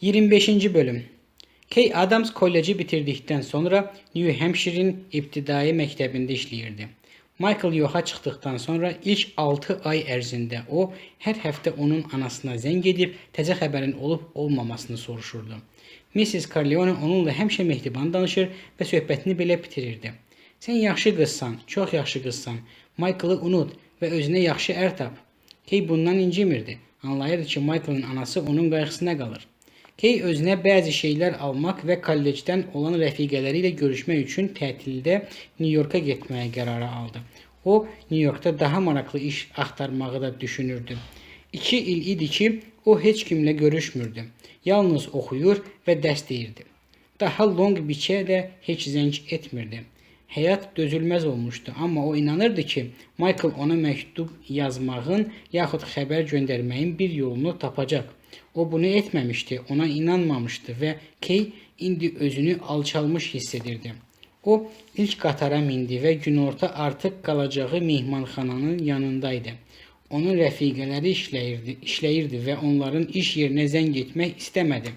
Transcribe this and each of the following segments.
25. bölüm Kay Adams kolleci bitirdikten sonra New Hampshire'in iptidai məktəbində işləyirdi. Michael yoxa çıxdıqdan sonra ilk 6 ay ərzində o hər həftə onun anasına zəng edib təzə xəbərin olub olmamasını soruşurdu. Mrs. Corleone onunla həmişə mehriban danışır və söhbətini belə bitirirdi. Sən yaxşı qızsan, çox yaxşı qızsan. Michael'ı unut və özünə yaxşı ər tap. Kay bundan incimirdi. Anlayırdı ki, Michael'ın anası onun qayğısına qalır. Kay özünə bəzi şeylər almaq və kollecdən olan rəfiqələri ilə görüşmək üçün tətildə New Yorka getməyə qərarı aldı. O, New Yorkda daha maraqlı iş axtarmağı da düşünürdü. 2 il idi ki, o heç kimlə görüşmürdü. Yalnız oxuyur və dərs deyirdi. Daha Long Beach-ə də heç zəng etmirdi. Həyat dözülməz olmuşdu, amma o inanırdı ki, Michael ona məktub yazmağın yaxud xəbər göndərməyin bir yolunu tapacaq. O bunu etməmişdi, ona inanmamışdı və Kay indi özünü alçalmış hiss edirdi. O ilk qatara mindi və günorta artıq qalacağı mehmanxananın yanındaydı. Onun rəfiqələri işləyirdi, işləyirdi və onların iş yerinə zəng etmək istəmədi.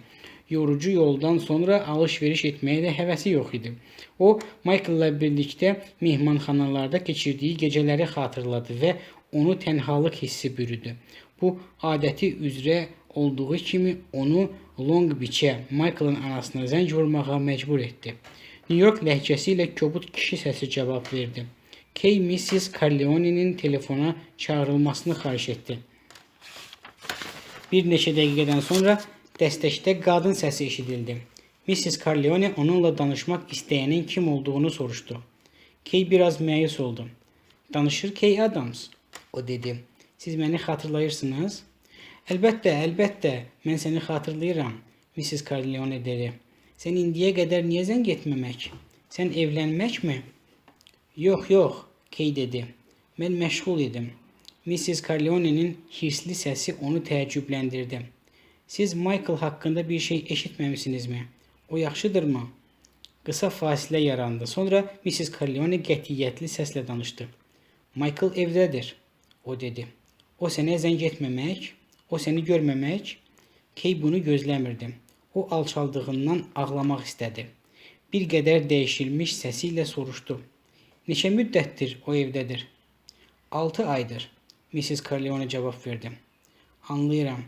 Yorucu yoldan sonra alış-veriş etməyə də həvəsi idi. O, Michael'la birlikdə mehmanxanalarda keçirdiyi gecələri xatırladı və onu tənhalıq hissi bürüdü. Bu adəti üzrə olduğu kimi onu Long Beach-ə Michael'ın anasına zəng vurmağa məcbur etdi. New York ləhcəsi ilə kobud kişi səsi cavab verdi. Kay Mrs. Corleone'nin telefona çağrılmasını xahiş etdi. Bir neçə dəqiqədən sonra dəstəkdə qadın səsi eşidildi. Mrs. Corleone onunla danışmaq istəyənin kim olduğunu soruşdu. Kay biraz məyus oldu. Danışır Kay Adams, o dedi. Siz məni xatırlayırsınız? Əlbəttə, əlbəttə, mən səni xatırlayıram, Mrs. Corleone dedi. Sən indiyə qədər niyə zəng etməmək? Sən evlənməkmi? Yox, yox, Kay dedi. Mən məşğul idim. Mrs. Corleone'nin hirsli səsi onu təəccübləndirdi. Siz Michael haqqında bir şey eşitməmisinizmi? O yaxşıdırmı? Qısa fasilə yarandı. Sonra Mrs. Corleone qətiyyətli səslə danışdı. Michael evdədir, o dedi. O sənə zəng etməmək, o səni görməmək. Kay bunu gözləmirdi. O alçaldığından ağlamaq istədi. Bir qədər dəyişilmiş səsi ilə soruşdu. Neçə müddətdir o evdədir? 6 aydır. Mrs. Corleone cavab verdi. Anlayıram,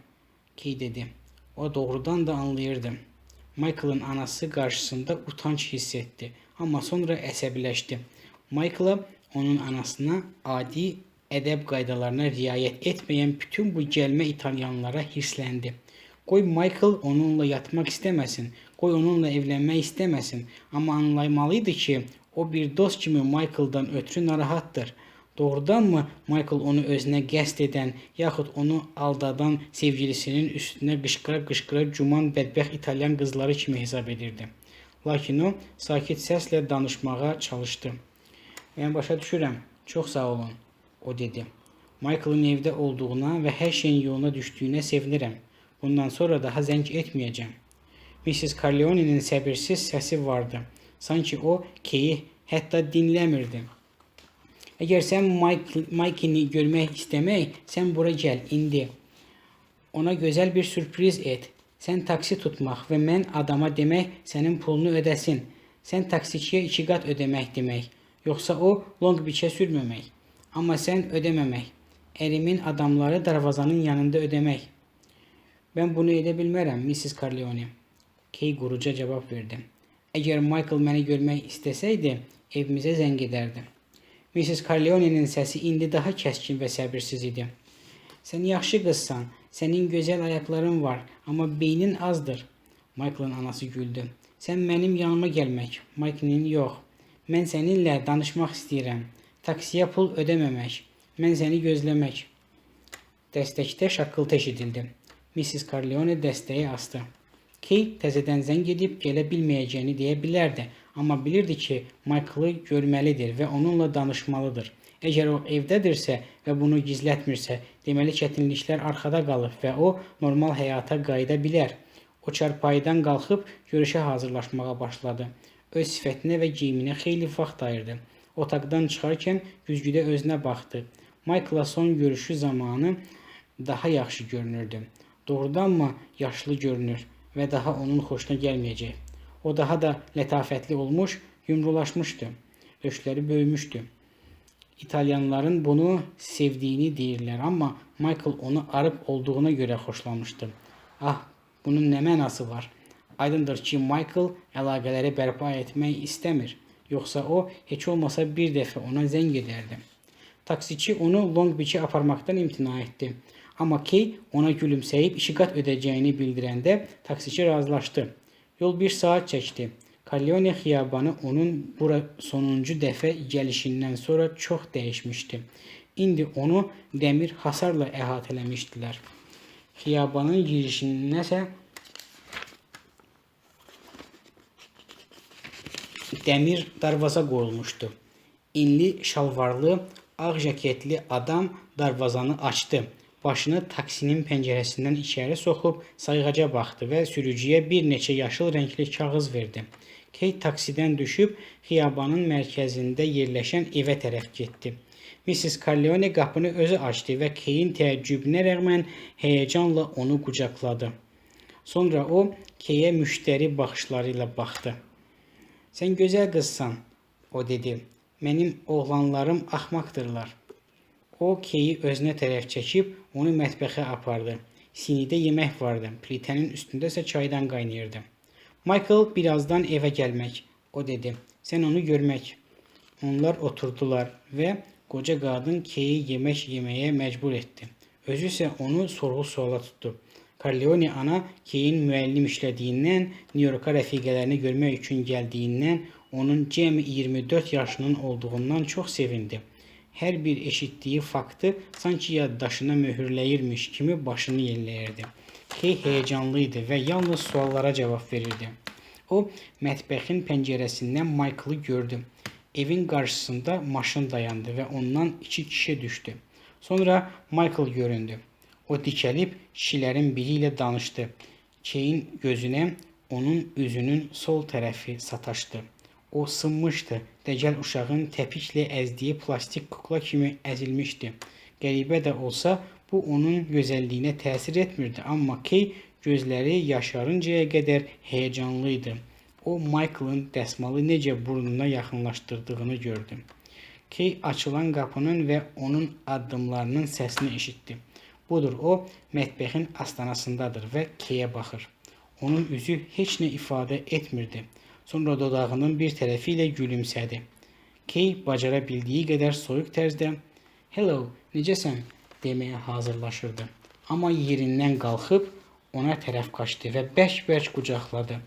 Kay dedi. O doğrudan da anlayırdı. Michael'ın anası qarşısında utanç hiss etdi, amma sonra əsəbiləşdi. Michael'a onun anasına adi ədəb qaydalarına riayət etməyən bütün bu gəlmə İtalyanlara hirsləndi. Qoy Michael onunla yatmaq istəməsin, qoy onunla evlənmək istəməsin, amma anlamalıydı ki, o bir dost kimi Michael'dan ötürü narahatdır. Doğrudanmı Michael onu özünə qəsd edən, yaxud onu aldadan sevgilisinin üstünə qışqıra-qışqıra cuman bədbəxt İtalyan qızları kimi hesab edirdi. Lakin o sakit səslə danışmağa çalışdı. Mən başa düşürəm. Çox sağ olun, o dedi. Michael'ın evdə olduğuna və hər şeyin yoluna düşdüyünə sevinirəm. Bundan sonra daha zəng etməyəcəm. Mrs. Corleone'nin səbirsiz səsi vardı. Sanki o Kay'i hətta dinləmirdi. Əgər sən Mike, Mike-ni görmək istəmək, sən bura gəl indi. Ona gözəl bir sürpriz et. Sən taksi tutmaq və mən adama demək sənin pulunu ödəsin. Sən taksiçiyə iki qat ödəmək demək. Yoxsa o Long Beach-ə sürməmək. Amma sən ödəməmək. Ərimin adamları darvazanın yanında ödəmək. Mən bunu edə bilmərəm, Mrs. Corleone. Kay quruca cavab verdi. Əgər Michael məni görmək istəsəydi, evimizə zəng edərdi. Mrs. Corleone'nin səsi indi daha kəskin və səbirsiz idi. Sən yaxşı qızsan, sənin gözəl ayaqların var, amma beynin azdır. Michael'ın anası güldü. Sən mənim yanıma gəlmək, Michael'in yox. Mən səninlə danışmaq istəyirəm. Taksiyə pul ödəməmək. Mən səni gözləmək. Dəstəkdə şaqqıltı eşidildi. Mrs. Corleone dəstəyi astı. Kay təzədən zəng edib gələ bilməyəcəyini deyə bilərdi, amma bilirdi ki, Michael-ı görməlidir və onunla danışmalıdır. Əgər o evdədirsə və bunu gizlətmirsə, deməli çətinliklər arxada qalıb və o normal həyata qayıda bilər. O çarpayıdan qalxıb görüşə hazırlaşmağa başladı. Öz sifətinə və geyiminə xeyli vaxt ayırdı. Otaqdan çıxarkən güzgüdə özünə baxdı. Michael-la son görüşü zamanı daha yaxşı görünürdü. Doğrudanmı yaşlı görünür? ve daha onun hoşuna gelmeyecek. O daha da letafetli olmuş, yumrulaşmıştı. Döşleri büyümüştü. İtalyanların bunu sevdiğini deyirlər, amma Michael onu arıq olduğuna görə xoşlamışdı. Ah, bunun nə mənası var? Aydındır ki, Michael əlaqələri bərpa etmək istəmir. Yoxsa o heç olmasa bir dəfə ona zəng edərdi. Taksiçi onu Long Beach'e aparmaktan imtina etdi. Amma Kay ona gülümsəyib iki qat ödəyəcəyini bildirəndə taksiçi razılaşdı. Yol bir saat çəkdi. Corleone xiyabanı onun bura sonuncu dəfə gəlişindən sonra çox dəyişmişdi. İndi onu dəmir hasarla əhatələmişdilər. Xiyabanın girişinəsə dəmir darvaza qoyulmuşdu. İnli şalvarlı, ağ jaketli adam darvazanı açdı. Başını taksinin pəncərəsindən içəri soxub sayğaca baxdı və sürücüyə bir neçə yaşıl rəngli kağız verdi. Kate taksidən düşüb xiyabanın mərkəzində yerləşən evə tərəf getdi. Mrs. Corleone qapını özü açdı və Kate'in təəccübünə rəğmən həyəcanla onu qucaqladı. Sonra o Kate'yə müştəri baxışları ilə baxdı. Sən gözəl qızsan, o dedi. Mənim oğlanlarım axmaqdırlar. O Keyi özünə tərəf çəkib onu mətbəxə apardı. Sinidə yemək vardı. Plitənin üstündə isə çaydan qaynayırdı. Michael birazdan evə gəlmək, o dedi. Sən onu görmək. Onlar oturdular və qoca qadın Keyi yemək yeməyə məcbur etdi. Özü isə onu sorğu-suala tutdu. Corleone ana Keyin müəllim işlədiyindən, New Yorka rəfiqələrini görmək üçün gəldiyindən, onun cəmi 24 yaşının olduğundan çox sevindi. Hər bir eşitdiyi faktı sanki yaddaşına möhürləyirmiş kimi başını yelləyirdi. Kay həyəcanlı idi və yalnız suallara cavab verirdi. O, mətbəxin pəncərəsindən Michael'ı gördü. Evin qarşısında maşın dayandı və ondan iki kişi düşdü. Sonra Michael göründü. O dikəlib kişilərin biri ilə danışdı. Kay'in gözünə onun üzünün sol tərəfi sataşdı. O sınmışdı. Dəcəl uşağın təpiklə əzdiyi plastik kukla kimi əzilmişdi. Qəribə də olsa, bu onun gözəlliyinə təsir etmirdi, amma Kay gözləri yaşarıncaya qədər həyəcanlı idi. O Michael'ın dəsmalı necə burnuna yaxınlaşdırdığını gördü. Kay açılan qapının və onun addımlarının səsini eşitdi. Budur, o mətbəxin astanasındadır və Kay'ə baxır. Onun üzü heç nə ifadə etmirdi. Sonra dodağının bir tərəfi ilə gülümsədi. Kay bacara bildiyi qədər soyuq tərzdə "Hello, necəsən?" deməyə hazırlaşırdı. Amma yerindən qalxıb ona tərəf qaçdı və bərk-bərk qucaqladı.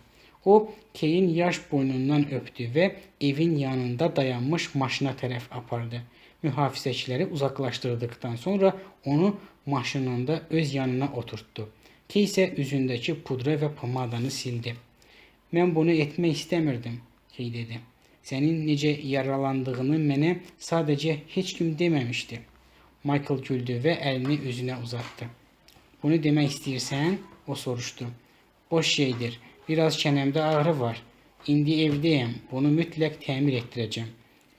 O, Keyin yaş boynundan öpdü və evin yanında dayanmış maşına tərəf apardı. Mühafizəçiləri uzaqlaşdırdıqdan sonra onu maşınında öz yanına oturtdu. Key isə üzündəki pudra və pomadanı sildi. Mən bunu etmək istəmirdim, Key dedi. Sənin necə yaralandığını mənə sadəcə heç kim deməmişdi. Michael güldü və əlini üzünə uzatdı. Bunu demək istəyirsən? O soruşdu. Boş şeydir. Biraz çənəmdə ağrı var. İndi evdəyəm. Bunu mütləq təmir etdirəcəm.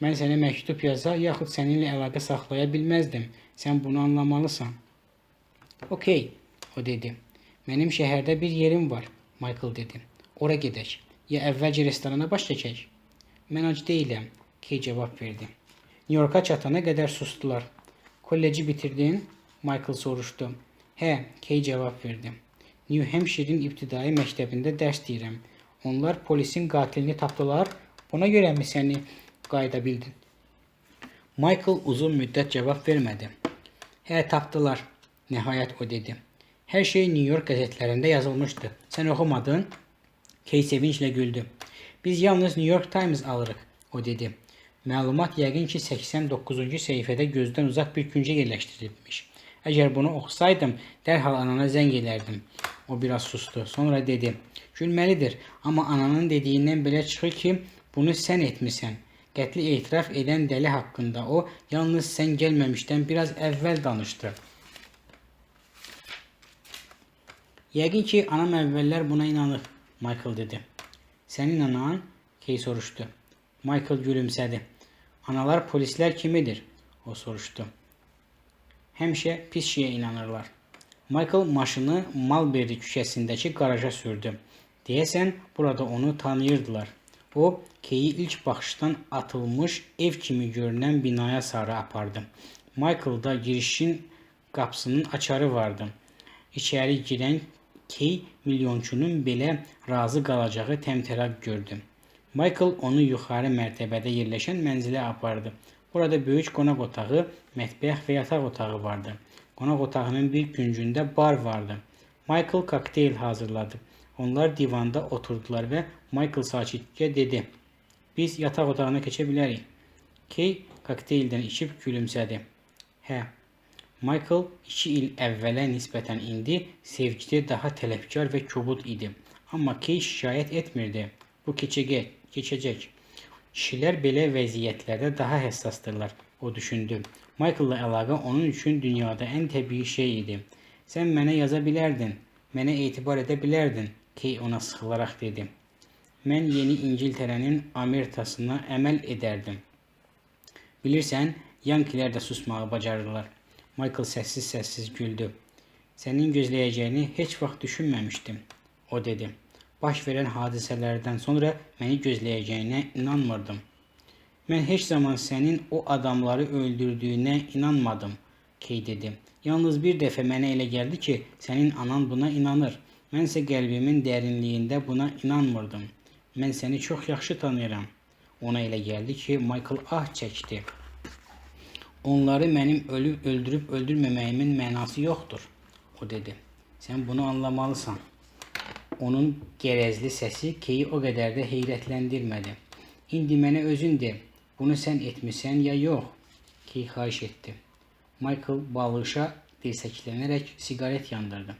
Mən sənə məktub yaza, yaxud səninlə əlaqə saxlaya bilməzdim. Sən bunu anlamalısan. Okey, o dedi. Mənim şəhərdə bir yerim var, Michael dedi. Ora gedək. Ya əvvəlcə restorana baş çəkək? Mən ac deyiləm, Kay cavab verdi. New Yorka çatana qədər sustular. Kolleci bitirdin? Michael soruşdu. Hə, Kay cavab verdi. New Hampshire'in ibtidai məktəbində dərs deyirəm. Onlar polisin qatilini tapdılar. Buna görəmi səni qayda bildin? Michael uzun müddət cavab vermədi. Hə, tapdılar. Nəhayət o dedi. Hər şey New York qəzetlərində yazılmışdı. Sən oxumadın? Kay sevinclə güldü. Biz yalnız New York Times alırıq, o dedi. Məlumat yəqin ki 89-cu səhifədə gözdən uzaq bir küncə yerləşdirilmiş. Əgər bunu oxusaydım, dərhal anana zəng edərdim. O biraz sustu. Sonra dedi: "Gülməlidir, amma ananın dediyindən belə çıxır ki, bunu sən etmisən." Qətli etiraf edən dəli haqqında o yalnız sən gəlməmişdən biraz əvvəl danışdı. Yəqin ki, anam əvvəllər buna inanır. Michael dedi. Senin anan? Kay soruştu. Michael gülümsedi. Analar polisler kimidir? O soruştu. Həmişə pis şeyə inanırlar. Michael maşını Malberry küçəsindəki garaja sürdü. Deyəsən burada onu tanıyırdılar. O, Keyi ilk baxışdan atılmış ev kimi görünən binaya sarı apardı. Michael'da girişin qapısının açarı vardı. İçəri girən Key milyonçunun belə razı qalacağı təmtəraq gördü. Michael onu yuxarı mərtəbədə yerləşən mənzilə apardı. Burada böyük qonaq otağı, mətbəx və yataq otağı vardı. Qonaq otağının bir küncündə bar vardı. Michael kokteyl hazırladı. Onlar divanda oturdular və Michael sakitcə dedi: "Biz yataq otağına keçə bilərik." Kay kokteyldən içib gülümsədi. Hə. Michael 2 il əvvələ nisbətən indi sevgidə daha tələbkar və kobud idi. Amma Kay şikayət etmirdi. Bu keçəcək, keçəcək. Kişilər belə vəziyyətlərdə daha həssasdırlar, o düşündü. Michael'la onun üçün dünyada ən təbii şey idi. Sən mənə yaza bilərdin, mənə etibar edə bilərdin, Kay ona sıxılaraq dedi. Mən yeni İngiltərənin Amerikasına əməl edərdim. Bilirsən, Yankilər də susmağı bacarırlar. Michael səssiz-səssiz güldü. Sənin gözləyəcəyini heç vaxt düşünməmişdim, o dedi. Baş verən hadisələrdən sonra məni gözləyəcəyinə inanmırdım. Mən heç zaman sənin o adamları öldürdüyünə inanmadım, Kay dedi. Yalnız bir dəfə mənə elə gəldi ki, sənin anan buna inanır. Mən isə qəlbimin dərinliyində buna inanmırdım. Mən səni çox yaxşı tanıyıram. Ona elə gəldi ki, Michael ah çəkdi. Onları mənim ölüb öldürüb öldürməməyimin mənası yoxdur, o dedi. Sən bunu anlamalısan. Onun gərəzli səsi Keyi o qədər də heyrətləndirmədi. İndi mənə özün de, bunu sən etmisən ya yox? Key xahiş etdi. Michael balışa dirsəklənərək siqaret yandırdı.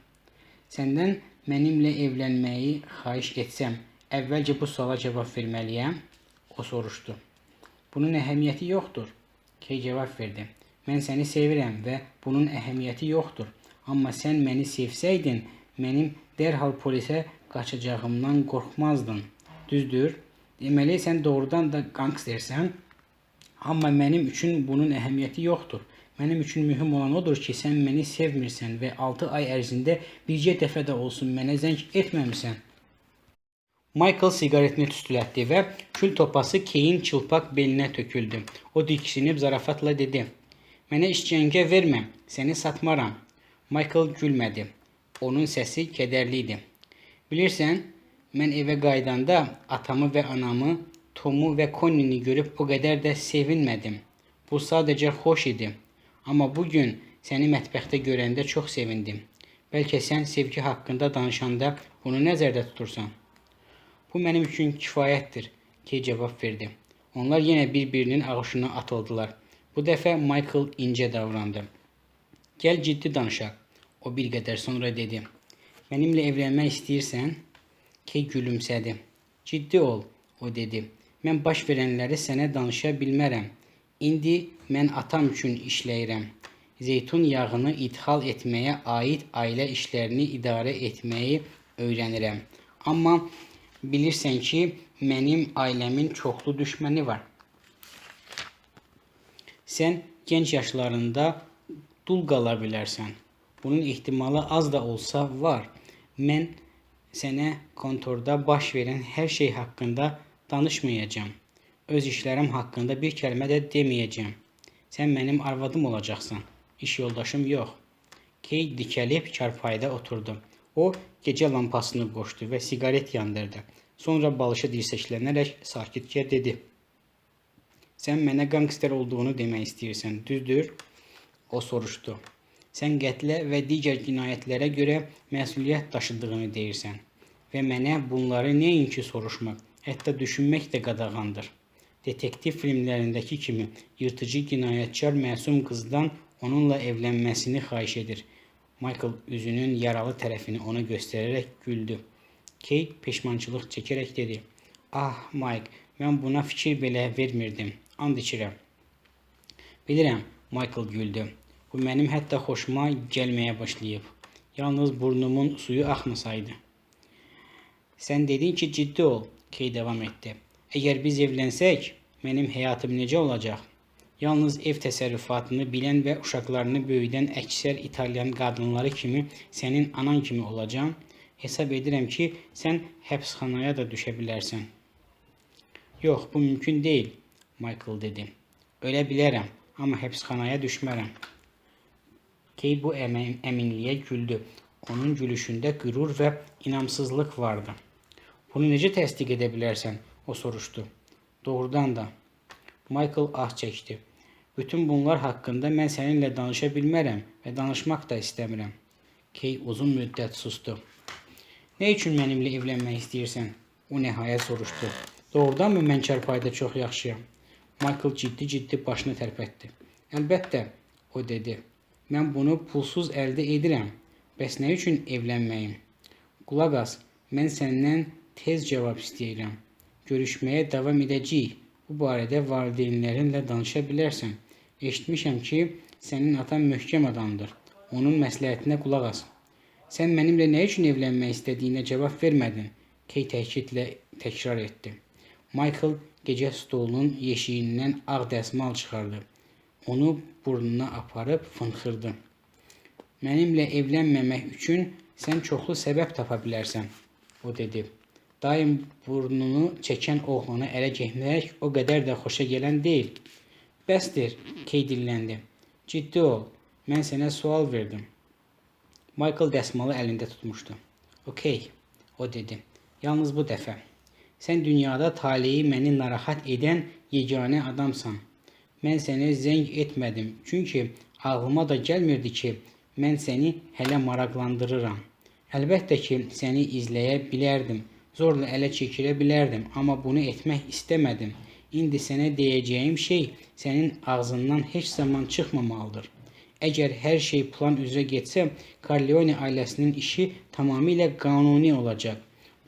Səndən mənimlə evlənməyi xahiş etsəm, əvvəlcə bu suala cavab verməliyəm? O soruşdu. Bunun əhəmiyyəti yoxdur. Key cavab verdi. Mən səni sevirəm və bunun əhəmiyyəti yoxdur. Amma sən məni sevsəydin, mənim dərhal polisə qaçacağımdan qorxmazdın. Düzdür? Deməli sən doğrudan da qankstersən. Amma mənim üçün bunun əhəmiyyəti yoxdur. Mənim üçün mühüm olan odur ki, sən məni sevmirsən və 6 ay ərzində bircə dəfə də olsun mənə zəng etməmisən. Michael siqaretini tüstülətdi və kül topası Keyin çılpaq belinə töküldü. O diksinib zarafatla dedi. Mənə işgəncə vermə, səni satmaram. Michael gülmədi. Onun səsi kədərli idi. Bilirsən, mən evə qaydanda atamı və anamı, Tomu və Connini görüb o qədər də sevinmədim. Bu sadəcə xoş idi. Amma bu gün səni mətbəxdə görəndə çox sevindim. Bəlkə sən sevgi haqqında danışanda bunu nəzərdə tutursan. Bu mənim üçün kifayətdir, Kay cavab verdi. Onlar yenə bir-birinin ağışına atıldılar. Bu dəfə Michael incə davrandı. Gəl ciddi danışaq. O bir qədər sonra dedi. Mənimlə evlənmək istəyirsən? Kay gülümsədi. Ciddi ol, o dedi. Mən baş verənləri sənə danışa bilmərəm. İndi mən atam üçün işləyirəm. Zeytun yağını ithal etməyə aid ailə işlərini idarə etməyi öyrənirəm. Amma bilirsən ki, mənim ailəmin çoxlu düşməni var. Sən gənc yaşlarında dul qala bilərsən. Bunun ehtimalı az da olsa var. Mən sənə kontorda baş verən hər şey haqqında danışmayacağam. Öz işlərim haqqında bir kəlmə də deməyəcəm. Sən mənim arvadım olacaqsan, iş yoldaşım yox. Kay dikəlib çarpayıda oturdu. O gecə lampasını qoşdu və siqaret yandırdı. Sonra balışa dirsəklənərək sakitcə dedi. Sən mənə qangster olduğunu demək istəyirsən, düzdür? O soruşdu. Sən qətlə və digər cinayətlərə görə məsuliyyət daşıdığını deyirsən və mənə bunları nəinki soruşmaq, hətta düşünmək də qadağandır. Detektiv filmlərindəki kimi yırtıcı cinayətkar məsum qızdan onunla evlənməsini xahiş edir. Michael üzünün yaralı tərəfini ona göstərərək güldü. Kay peşmançılıq çəkərək dedi. Ah, Mike, mən buna fikir belə vermirdim. And içirəm. Bilirəm, Michael güldü. Bu mənim hətta xoşuma gəlməyə başlayıb. Yalnız burnumun suyu axmasaydı. Sən dedin ki, ciddi ol, Kay davam etdi. Əgər biz evlənsək, mənim həyatım necə olacaq? Yalnız ev təsərrüfatını bilən və uşaqlarını böyüdən əksər İtalyan qadınları kimi sənin anan kimi olacağam. Hesab edirəm ki, sən həbsxanaya da düşə bilərsən. Yox, bu mümkün deyil, Michael dedi. Ölə bilərəm, amma həbsxanaya düşmərəm. Kay bu əmin, əminliyə güldü. Onun gülüşündə qürur və inamsızlıq vardı. Bunu necə təsdiq edə bilərsən? O soruşdu. Doğrudan da. Michael ah çəkdi. Bütün bunlar haqqında mən səninlə danışa bilmərəm və danışmaq da istəmirəm. Kay uzun müddət sustu. Nə üçün mənimlə evlənmək istəyirsən? O nəhayət soruşdu. Doğrudanmı mən çarpayıda çox yaxşıyam? Michael ciddi-ciddi başını tərpətdi. Əlbəttə, o dedi. Mən bunu pulsuz əldə edirəm. Bəs nə üçün evlənməyim? Qulaq as, mən səndən tez cavab istəyirəm. Görüşməyə davam edəcəyik. Bu barədə valideynlərinlə danışa. Eşitmişəm ki, sənin atan möhkəm adamdır. Onun məsləhətinə qulaq as. Sən mənimlə nə üçün evlənmək istədiyinə cavab vermədin. Kay təkidlə təkrar etdi. Michael gecə stolunun yeşiyindən ağ dəsmal çıxardı. Onu burnuna aparıb fınxırdı. Mənimlə evlənməmək üçün sən çoxlu səbəb tapa bilərsən, o dedi. Daim burnunu çəkən oğlanı ələ getmək o qədər də xoşa gələn deyil. Bəsdir, Kay dilləndi. Ciddi ol. Mən sənə sual verdim. Michael dəsmalı əlində tutmuşdu. "Okey", o dedi. "Yalnız bu dəfə. Sən dünyada taleyi məni narahat edən yeganə adamsan. Mən sənə zəng etmədim, çünki ağlıma da gəlmirdi ki, mən səni hələ maraqlandırıram. Əlbəttə ki, səni izləyə bilərdim, zorla ələ çəkirə bilərdim, amma bunu etmək istəmədim. İndi sənə deyəcəyim şey sənin ağzından heç zaman çıxmamalıdır. Əgər hər şey plan üzrə getsə, Corleone ailəsinin işi tamamilə qanuni olacaq.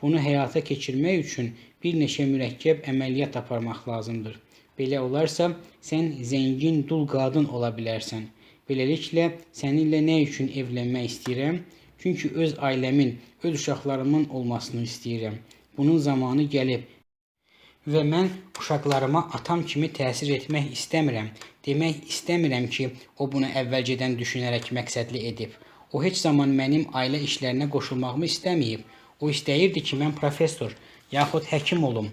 Bunu həyata keçirmək üçün bir neçə mürəkkəb əməliyyat aparmaq lazımdır. Belə olarsa, sən zəngin dul qadın ola bilərsən. Beləliklə, səninlə nə üçün evlənmək istəyirəm? Çünki öz ailəmin, öz uşaqlarımın olmasını istəyirəm. Bunun zamanı gəlib və mən uşaqlarıma atam kimi təsir etmək istəmirəm. Demək istəmirəm ki, o bunu əvvəlcədən düşünərək məqsədli edib. O heç zaman mənim ailə işlərinə qoşulmağımı istəməyib. O istəyirdi ki, mən professor yaxud həkim olum.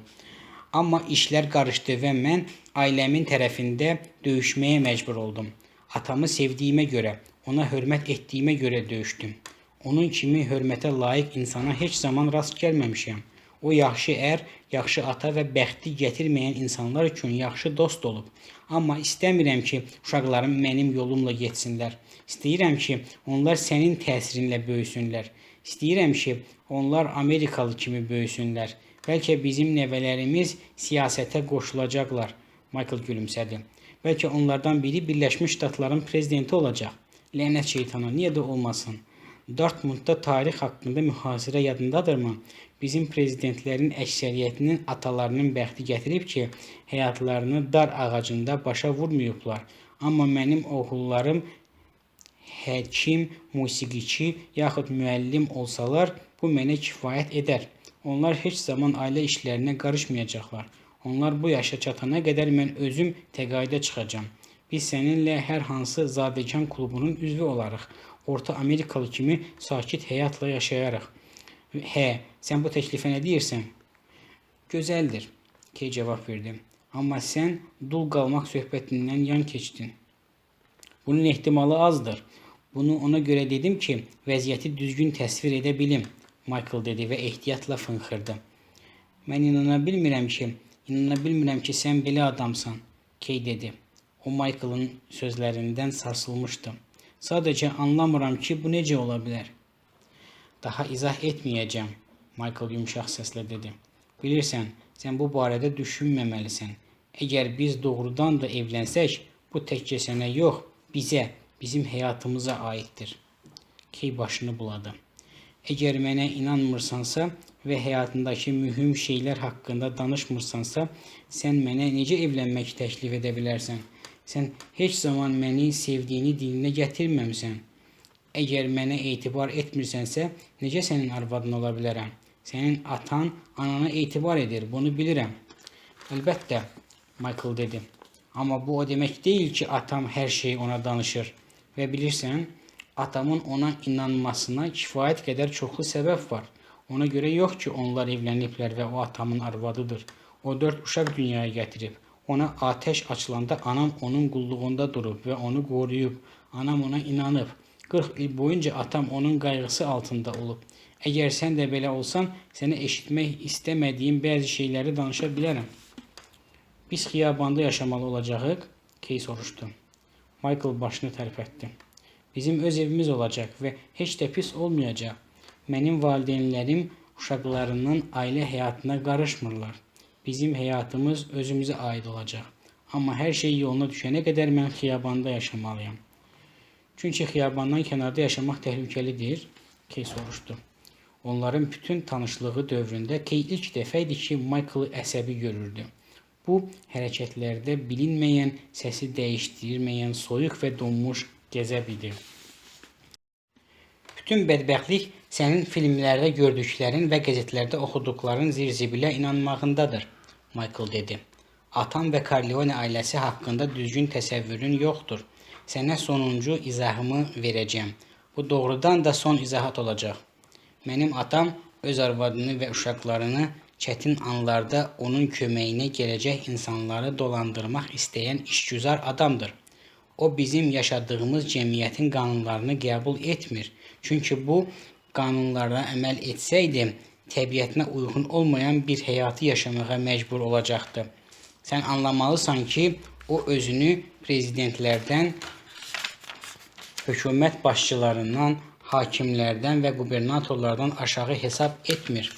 Amma işlər qarışdı və mən ailəmin tərəfində döyüşməyə məcbur oldum. Atamı sevdiyimə görə, ona hörmət etdiyimə görə döyüşdüm. Onun kimi hörmətə layiq insana heç zaman rast gəlməmişəm. O yaxşı ər, yaxşı ata və bəxti gətirməyən insanlar üçün yaxşı dost olub. Amma istəmirəm ki, uşaqlarım mənim yolumla getsinlər. İstəyirəm ki, onlar sənin təsirinlə böyüsünlər. İstəyirəm ki, onlar Amerikalı kimi böyüsünlər. Bəlkə bizim nəvələrimiz siyasətə qoşulacaqlar. Michael gülümsədi. Bəlkə onlardan biri Birləşmiş Ştatların prezidenti olacaq. Lənət şeytana, niyə də olmasın? Dartmundda tarix haqqında mühasirə yadındadırmı? Bizim prezidentlərin əksəriyyətinin atalarının bəxti gətirib ki, həyatlarını dar ağacında başa vurmayıblar. Amma mənim oğullarım həkim, musiqiçi yaxud müəllim olsalar, bu mənə kifayət edər. Onlar heç zaman ailə işlərinə qarışmayacaqlar. Onlar bu yaşa çatana qədər mən özüm təqaüdə çıxacağam. Biz səninlə hər hansı zadəkan klubunun üzvü olarıq. Orta Amerikalı kimi sakit həyatla yaşayarıq. Hə, sən bu təklifə nə deyirsən? Gözəldir, Kay cavab verdi. Amma sən dul qalmaq söhbətindən yan keçdin. Bunun ehtimalı azdır. Bunu ona görə dedim ki, vəziyyəti düzgün təsvir edə bilim, Michael dedi və ehtiyatla fınxırdı. Mən inana bilmirəm ki, inana bilmirəm ki, sən belə adamsan, Kay dedi. O Michael'ın sözlərindən sarsılmışdı. Sadəcə anlamıram ki, bu necə ola bilər. Daha izah etməyəcəm, Michael yumşaq səslə dedi. Bilirsən, sən bu barədə düşünməməlisən. Əgər biz doğrudan da evlənsək, bu təkcə sənə yox, bizə, bizim həyatımıza aiddir. Kay başını buladı. Əgər mənə inanmırsansa və həyatındakı mühüm şeylər haqqında danışmırsansa, sən mənə necə evlənmək təklif edə bilərsən? Sən heç zaman məni sevdiyini dilinə gətirməmisən. Əgər mənə etibar etmirsənsə, necə sənin arvadın ola bilərəm? Sənin atan anana etibar edir, bunu bilirəm. Əlbəttə, Michael dedi. Ama bu o demek değil ki atam her şeyi ona danışır. Ve bilirsen atamın ona inanmasına kifayet kadar çoklu sebep var. Ona göre yok ki onlar evlenipler ve o atamın arvadıdır. O dört uşak dünyaya getirip ona ateş açılanda anam onun kulluğunda durup ve onu koruyup anam ona inanıp 40 yıl boyunca atam onun kaygısı altında olup eğer sen de belə olsan seni eşitmek istemediğim bazı şeyleri danışabilirim. Biz xiyabanda yaşamalı olacağıq, Kay soruşdu. Michael başını tərpətdi. Bizim öz evimiz olacaq və heç də pis olmayacaq. Mənim valideynlərim uşaqlarının ailə həyatına qarışmırlar. Bizim həyatımız özümüzə aid olacaq. Amma hər şey yoluna düşənə qədər mən xiyabanda yaşamalıyam. Çünki xiyabandan kənarda yaşamaq təhlükəlidir, Kay soruşdu. Onların bütün tanışlığı dövründə Kay ilk dəfə idi ki, Michael-ı əsəbi görürdü. Bu hərəkətlərdə bilinməyən, səsi dəyişdirməyən, soyuq və donmuş qəzəb idi. Bütün bədbəxtlik sənin filmlərdə gördüklərin və qəzetlərdə oxuduqların zirzibilə inanmağındadır, Michael dedi. Atam və Corleone ailəsi haqqında düzgün təsəvvürün yoxdur. Sənə sonuncu izahımı verəcəm. Bu doğrudan da son izahat olacaq. Mənim atam öz arvadını və uşaqlarını çətin anlarda onun köməyinə gələcək insanları dolandırmaq istəyən işgüzar adamdır. O bizim yaşadığımız cəmiyyətin qanunlarını qəbul etmir. Çünki bu qanunlara əməl etsəydi, təbiətinə uyğun olmayan bir həyatı yaşamağa məcbur olacaqdı. Sən anlamalısan ki, o özünü prezidentlərdən, hökumət başçılarından, hakimlərdən və qubernatorlardan aşağı hesab etmir.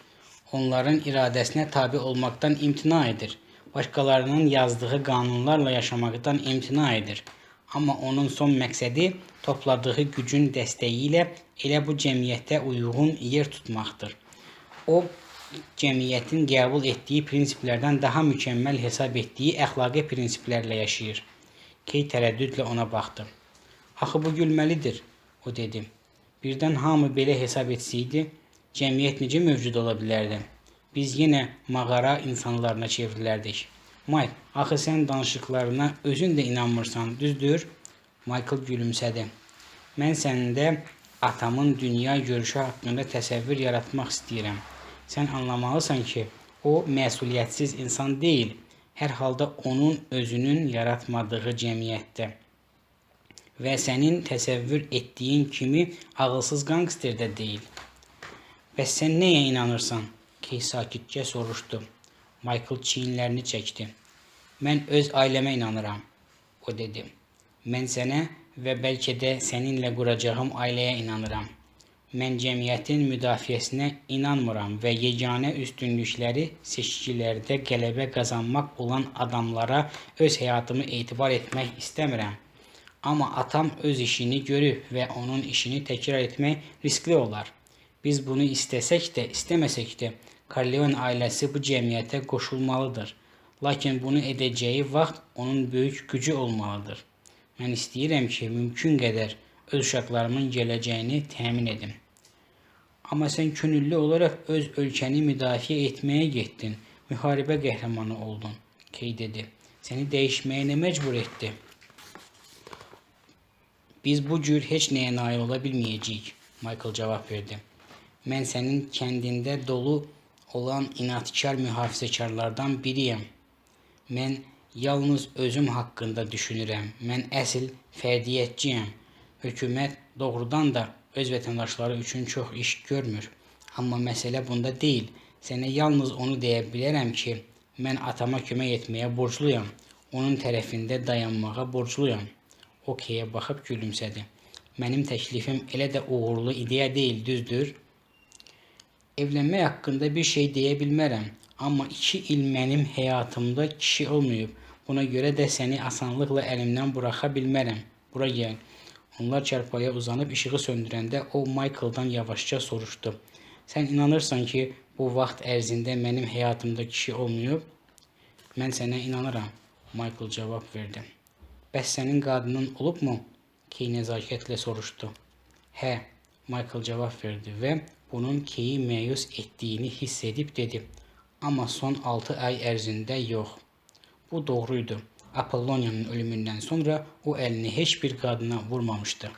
Onların iradəsinə tabe olmaqdan imtina edir. Başqalarının yazdığı qanunlarla yaşamaqdan imtina edir. Amma onun son məqsədi topladığı gücün dəstəyi ilə elə bu cəmiyyətə uyğun yer tutmaqdır. O cəmiyyətin qəbul etdiyi prinsiplərdən daha mükəmməl hesab etdiyi əxlaqi prinsiplərlə yaşayır. Key tərəddüdlə ona baxdı. Axı bu gülməlidir, o dedi. Birdən hamı belə hesab etsəydi, cəmiyyət necə mövcud ola bilərdi? Biz yenə mağara insanlarına çevrilərdik. Mike, axı sən danışıqlarına özün də inanmırsan, düzdür? Michael gülümsədi. Mən səndə atamın dünya görüşü haqqında təsəvvür yaratmaq istəyirəm. Sən anlamalısan ki, o məsuliyyətsiz insan deyil. Hər halda onun özünün yaratmadığı cəmiyyətdə və sənin təsəvvür etdiyin kimi ağılsız qangster də deyil. Bəs sən nəyə inanırsan? Kay sakitcə soruşdu. Michael çiyinlərini çəkdi. Mən öz ailəmə inanıram, o dedi. Mən sənə və bəlkə də səninlə quracağım ailəyə inanıram. Mən cəmiyyətin müdafiəsinə inanmıram və yeganə üstünlükləri seçkilərdə qələbə qazanmaq olan adamlara öz həyatımı etibar etmək istəmirəm. Amma atam öz işini görüb və onun işini təkrar etmək riskli olar. Biz bunu istəsək də, istəməsək də, Corleone ailəsi bu cəmiyyətə qoşulmalıdır. Lakin bunu edəcəyi vaxt onun böyük gücü olmalıdır. Mən istəyirəm ki, mümkün qədər öz uşaqlarımın gələcəyini təmin edim. Amma sən könüllü olaraq öz ölkəni müdafiə etməyə getdin. Müharibə qəhrəmanı oldun, Key dedi. Səni dəyişməyə nə məcbur etdi? Biz bu cür heç nəyə nail ola bilməyəcəyik, Michael cavab verdi. Mən sənin kəndində dolu olan inadkar mühafizəkarlardan biriyəm. Mən yalnız özüm haqqında düşünürəm. Mən əsl fərdiyyətçiyəm. Hökumət doğrudan da öz vətəndaşları üçün çox iş görmür. Amma məsələ bunda deyil. Sənə yalnız onu deyə bilərəm ki, mən atama kömək etməyə borcluyam. Onun tərəfində dayanmağa borcluyam. O Keyə baxıb gülümsədi. Mənim təklifim elə də uğurlu ideya deyil, düzdür? Evlənmək haqqında bir şey deyə bilmərəm, amma iki il mənim həyatımda kişi olmayıb. Buna görə də səni asanlıqla əlimdən buraxa bilmərəm. Bura gəl. Onlar çarpaya uzanıb işığı söndürəndə o Michael'dan yavaşca soruşdu. Sən inanırsan ki, bu vaxt ərzində mənim həyatımda kişi olmayıb? Mən sənə inanıram, Michael cavab verdi. Bəs sənin qadının olubmu? Key nəzakətlə soruşdu. Hə, Michael cavab verdi və bunun Keyi məyus etdiyini hiss edib dedi. Amma son 6 ay ərzində yox. Bu doğruydu. Apollonia'nın ölümünden sonra o elini heç bir qadına vurmamışdı.